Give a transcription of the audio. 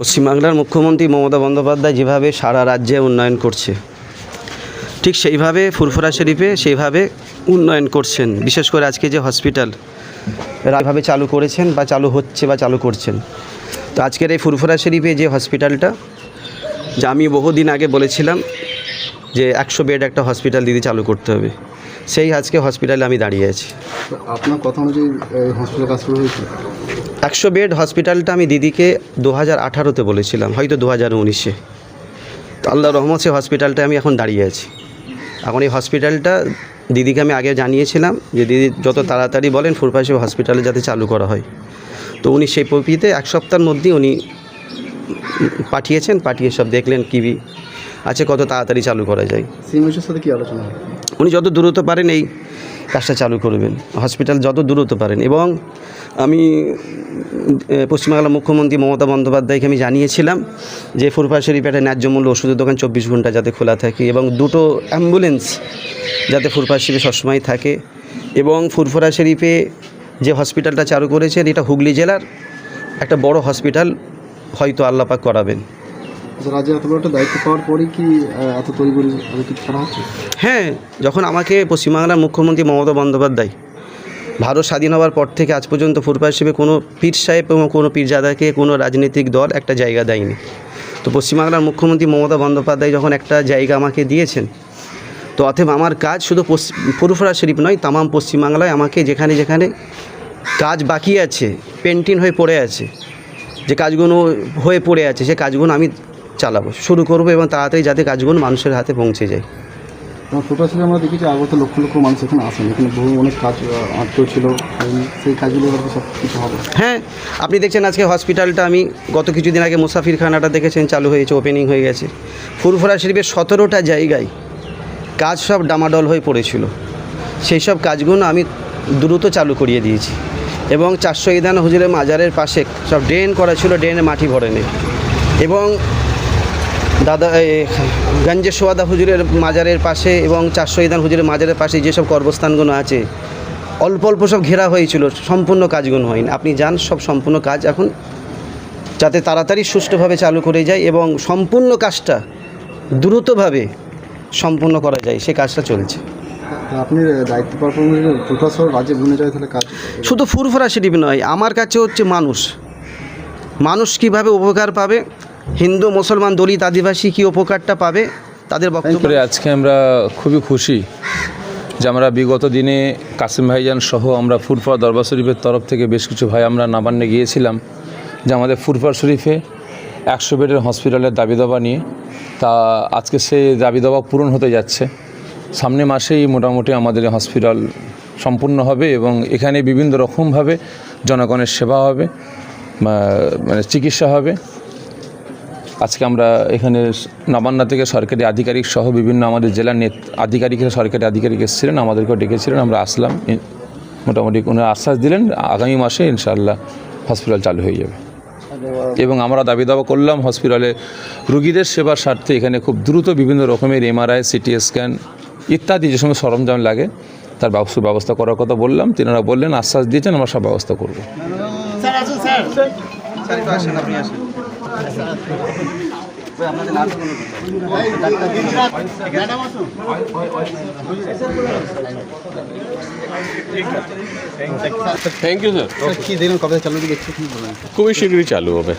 পশ্চিমবাংলার মুখ্যমন্ত্রী মমতা বন্দ্যোপাধ্যায় যেভাবে সারা রাজ্যে উন্নয়ন করছে, ঠিক সেইভাবে ফুরফুরা শরীফে সেইভাবে উন্নয়ন করছেন। বিশেষ করে আজকে যে হসপিটাল এভাবে চালু করেছেন বা চালু হচ্ছে বা চালু করছেন। তো আজকের এই ফুরফুরা শরীফে যে হসপিটালটা, যা আমি বহুদিন আগে বলেছিলাম যে একশো বেড একটা হসপিটাল দিদি চালু করতে হবে। সেই আজকে হসপিটালে আমি দাঁড়িয়ে আছি। আপনার কথা অনুযায়ী হসপিটাল কাজ শুরু হয়েছে? একশো বেড হসপিটালটা আমি দিদিকে দু হাজার আঠারোতে বলেছিলাম হয়তো দু হাজার উনিশে। তো আল্লাহ রহমত সে হসপিটালটা আমি এখন দাঁড়িয়ে আছি। এখন এই হসপিটালটা দিদিকে আমি আগে জানিয়েছিলাম যে দিদি যত তাড়াতাড়ি বলেন ফুরপাশে হসপিটালে যাতে চালু করা হয়। তো উনি সেই পপিতে এক সপ্তাহের মধ্যেই উনি পাঠিয়েছেন পাঠিয়ে সব দেখলেন কী আছে কত তাড়াতাড়ি চালু করা যায়। সিএমএসের সাথে কি আলোচনা হয়? উনি যত দ্রুত পারেন এই কাজটা চালু করবেন, হসপিটাল যত দ্রুত পারেন। এবং আমি পশ্চিমবাংলার মুখ্যমন্ত্রী মমতা বন্দ্যোপাধ্যায়কে আমি জানিয়েছিলাম যে ফুরফা শরীফ একটা ন্যায্য মূল্য ওষুধের দোকান চব্বিশ ঘণ্টা যাতে খোলা থাকে এবং দুটো অ্যাম্বুলেন্স যাতে ফুরফা শরীফে সবসময় থাকে এবং ফুরফুরা শরীফে যে হসপিটালটা চালু করেছেন, এটা হুগলি জেলার একটা বড় হসপিটাল হয়তো আল্লাপাক করাবেন। দায়িত্ব পরেই কি এত হ্যাঁ যখন আমাকে পশ্চিমবাংলার মুখ্যমন্ত্রী মমতা বন্দ্যোপাধ্যায় ভারত স্বাধীন হওয়ার পর থেকে আজ পর্যন্ত ফুরফা হিসেবে কোনো পীর সাহেব এবং কোনো পীরজাদাকে কোনো রাজনৈতিক দল একটা জায়গা দেয়নি। তো পশ্চিমবাংলার মুখ্যমন্ত্রী মমতা বন্দ্যোপাধ্যায় যখন একটা জায়গা আমাকে দিয়েছেন, তো অতএব আমার কাজ শুধু ফুরফুরা শরীফ নয়, তামাম পশ্চিমবাংলায় আমাকে যেখানে যেখানে কাজ বাকি আছে, পেন্টিং হয়ে পড়ে আছে, যে কাজগুলো হয়ে পড়ে আছে, সে কাজগুলো আমি চালাবো শুরু করব এবং তাড়াতাড়ি যাতে কাজগুলো মানুষের হাতে পৌঁছে যায়। এবং ফুটবল আমরা দেখেছি আগত লক্ষ লক্ষ মানুষ এখানে আসেন এখানে বহু অনেক কাজ আটকেও ছিল সেই কাজগুলো সব কিছু হবে। হ্যাঁ আপনি দেখছেন আজকে হসপিটালটা আমি গত কিছুদিন আগে মুসাফিরখানাটা দেখেছেন চালু হয়েছে ওপেনিং হয়ে গেছে। ফুরফুরা শরীফের সতেরোটা জায়গায় কাজ সব ডামাডল হয়ে পড়েছিল। সেই সব কাজগুলো আমি দ্রুত চালু করিয়ে দিয়েছি। এবং চারশো ইদান হুজুরের মাজারের পাশে সব ড্রেন করা ছিল ড্রেনে মাটি ভরে নেই এবং দাদা গঞ্জে সোয়াদা হুজুরের মাজারের পাশে এবং চারশো ইদান হুজুরের মাজারের পাশে যেসব কর্মস্থানগুলো আছে অল্প অল্প সব ঘেরা হয়েছিল সম্পূর্ণ কাজগুলো হয়নি। আপনি যান সব সম্পূর্ণ কাজ এখন যাতে তাড়াতাড়ি সুষ্ঠুভাবে চালু করে যায় এবং সম্পূর্ণ কাজটা দ্রুতভাবে সম্পূর্ণ করা যায় সে কাজটা চলছে। আপনি দায়িত্ব পাওয়ার পর ফুটবল সহ রাজ্যে যায় তাহলে কাজ শুধু ফুরফুরা সেটি নয় আমার কাছে হচ্ছে মানুষ। মানুষ কীভাবে উপকার পাবে হিন্দু মুসলমান দলিত আদিবাসী কী উপকারটা পাবে? তাদের বক্তব্য। আজকে আমরা খুবই খুশি যে আমরা বিগত দিনে কাসিম ভাইজান সহ আমরা ফুরফা দরবার শরীফের তরফ থেকে বেশ কিছু ভাই আমরা নাবান্নে গিয়েছিলাম যে আমাদের ফুরফা শরীফে একশো বেডের হসপিটালের দাবি দাবা নিয়ে। তা আজকে সেই দাবি দাবা পূরণ হতে যাচ্ছে। সামনে মাসেই মোটামুটি আমাদের হসপিটাল সম্পূর্ণ হবে এবং এখানে বিভিন্ন রকমভাবে জনগণের সেবা হবে মানে চিকিৎসা হবে। আজকে আমরা এখানে নবান্না থেকে সরকারি আধিকারিক সহ বিভিন্ন আমাদের জেলার নেত আধিকারিকরা সরকারি আধিকারিক এসেছিলেন আমাদেরকেও ডেকেছিলেন আমরা আসলাম। মোটামুটি কোনো আশ্বাস দিলেন আগামী মাসে ইনশাআল্লাহ হসপিটাল চালু হয়ে যাবে। এবং আমরা দাবি দাবা করলাম হসপিটালে রুগীদের সেবার স্বার্থে এখানে খুব দ্রুত বিভিন্ন রকমের এমআরআই সিটি স্ক্যান ইত্যাদি যে সময় সরঞ্জাম লাগে তার ব্যবস্থা ব্যবস্থা করার কথা বললাম। তিনারা বললেন আশ্বাস দিয়েছেন আমরা সব ব্যবস্থা করব। থ্যাংক ইউ স্যার কি দেখলেন কবে চালু দিকে খুবই শীঘ্রই চালু হবে।